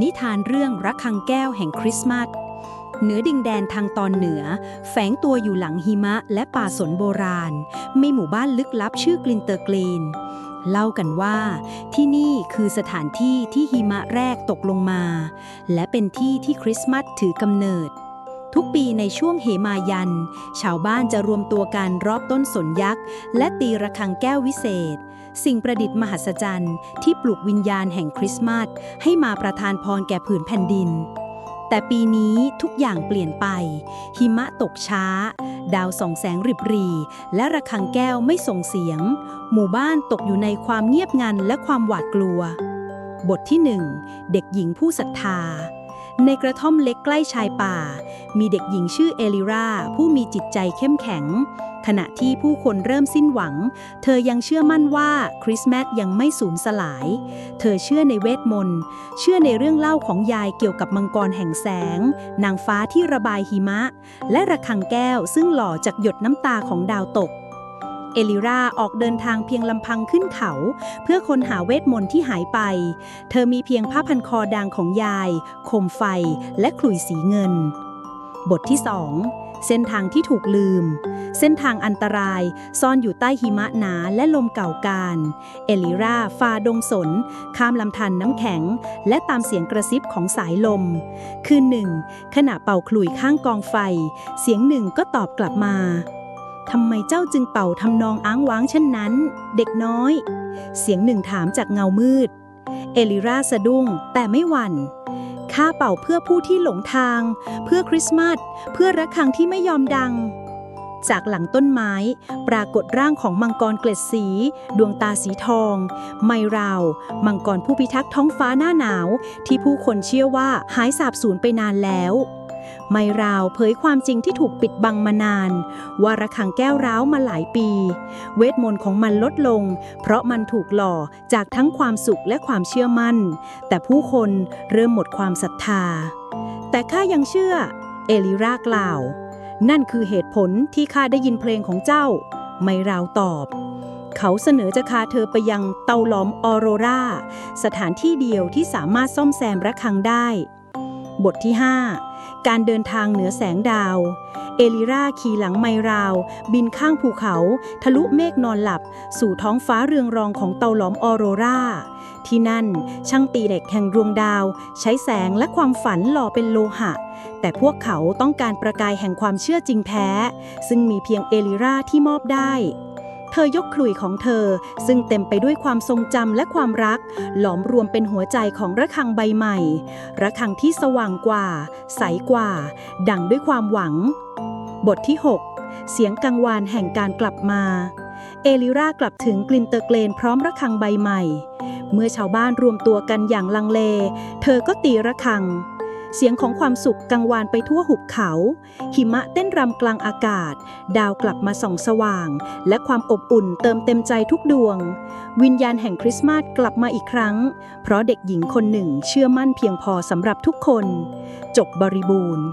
นิทานเรื่องระฆังแก้วแห่งคริสต์มาสเหนือดินแดนทางตอนเหนือ แฝงตัวอยู่หลังหิมะและป่าสนโบราณ มีหมู่บ้านลึกลับชื่อกลินเตอร์กลีน เล่ากันว่า ที่นี่คือสถานที่ที่หิมะแรกตกลงมา และเป็นที่ที่คริสต์มาสถือกำเนิด ทุกปีในช่วงเหมายัน ชาวบ้านจะรวมตัวกันรอบต้นสนยักษ์ และตีระฆังแก้ววิเศษ สิ่งประดิษฐ์มหัศจรรย์ ที่ปลุกวิญญาณแห่งคริสต์มาสให้มาประทานพรแก่ผืนแผ่นดิน แต่ปีนี้ทุกอย่างเปลี่ยนไป หิมะตกช้า ดาวส่องแสงริบหรี และระฆังแก้วไม่ส่งเสียง หมู่บ้านตกอยู่ในความเงียบงันและความหวาดกลัว บทที่หนึ่งเด็กหญิงผู้ศรัทธา ในกระท่อมเล็กใกล้ชายป่า มีเด็กหญิงชื่อเอลิราผู้มีจิตใจเข้มแข็ง ขณะที่ผู้คนเริ่มสิ้นหวัง เธอยังเชื่อมั่นว่าคริสต์มาสยังไม่สูญสลาย เธอเชื่อในเวทมนต์ เชื่อในเรื่องเล่าของยายเกี่ยวกับมังกรแห่งแสง นางฟ้าที่ระบายหิมะ และระฆังแก้วซึ่งหล่อจากหยดน้ำตาของดาวตก เอลิราออกเดินทางเพียงลำพังขึ้นเขา เพื่อค้นหาเวทมนต์ที่หายไป เธอมีเพียงผ้าพันคอดางของยาย โคมไฟ และขลุ่ยสีเงิน บทที่ 2 เส้นทางที่ถูกลืม เส้นทางอันตรายซ่อนอยู่ใต้หิมะหนาและลมเก่ากาลเอลิราฝ่าดงสน ข้ามลำธารน้ำแข็ง และตามเสียงกระซิบของสายลม คืนหนึ่ง ขณะเป่าขลุ่ยข้างกองไฟ เสียงหนึ่งก็ตอบกลับมา ทำไมเจ้าจึงเป่าทำนองอ้างว้างเช่นนั้น เด็กน้อย เสียงหนึ่งถามจากเงามืด เอลิราสะดุ้ง แต่ไม่หวั่นข้าเป่าเพื่อผู้ที่หลงทาง เพื่อคริสต์มาสเพื่อระฆังที่ไม่ยอมดัง จากหลังต้นไม้ ปรากฏร่างของมังกรเกล็ดสี ดวงตาสีทอง ไมราว มังกรผู้พิทักษ์ท้องฟ้าหน้าหนาว ที่ผู้คนเชื่อว่าหายสาบสูญไปนานแล้ว ไมราวเผยความจริงที่ถูกปิดบังมานาน ว่าระฆังแก้วร้าวมาหลายปี เวทมนต์ของมันลดลง เพราะมันถูกหล่อจากทั้งความสุขและความเชื่อมั่น แต่ผู้คนเริ่มหมดความศรัทธา แต่ข้ายังเชื่อ เอลิรากล่าว นั่นคือเหตุผลที่ข้าได้ยินเพลงของเจ้า ไมราวตอบเขาเสนอจะพาเธอไปยังเตาหลอมออโรรา สถานที่เดียวที่สามารถซ่อมแซมระฆังได้ บทที่ 5 การเดินทางเหนือแสงดาว เอลิราขี่หลังไมราว บินข้างภูเขา ทะลุเมฆนอนหลับ สู่ท้องฟ้าเรืองรองของเตาหลอมออโรรา ที่นั่นช่างตีเหล็กแห่งดวงดาว ใช้แสงและความฝันหล่อเป็นโลหะ แต่พวกเขาต้องการประกายแห่งความเชื่อจริงแท้ ซึ่งมีเพียงเอลิราที่มอบได้ เธอยกขลุ่ยของเธอ ซึ่งเต็มไปด้วยความทรงจำและความรัก หลอมรวมเป็นหัวใจของระฆังใบใหม่ ระฆังที่สว่างกว่า ใสกว่า ดังด้วยความหวัง บทที่ 6 เสียงกังวานแห่งการกลับมา เอลิรากลับถึงกลินเตอร์เกลนพร้อมระฆังใบใหม่ เมื่อชาวบ้านรวมตัวกันอย่างลังเล เธอก็ตีระฆัง เสียงของความสุขกังวานไปทั่วหุบเขา หิมะเต้นรำกลางอากาศ ดาวกลับมาส่องสว่าง และความอบอุ่นเติมเต็มใจทุกดวง วิญญาณแห่งคริสต์มาสกลับมาอีกครั้ง เพราะเด็กหญิงคนหนึ่งเชื่อมั่นเพียงพอสำหรับทุกคน จบบริบูรณ์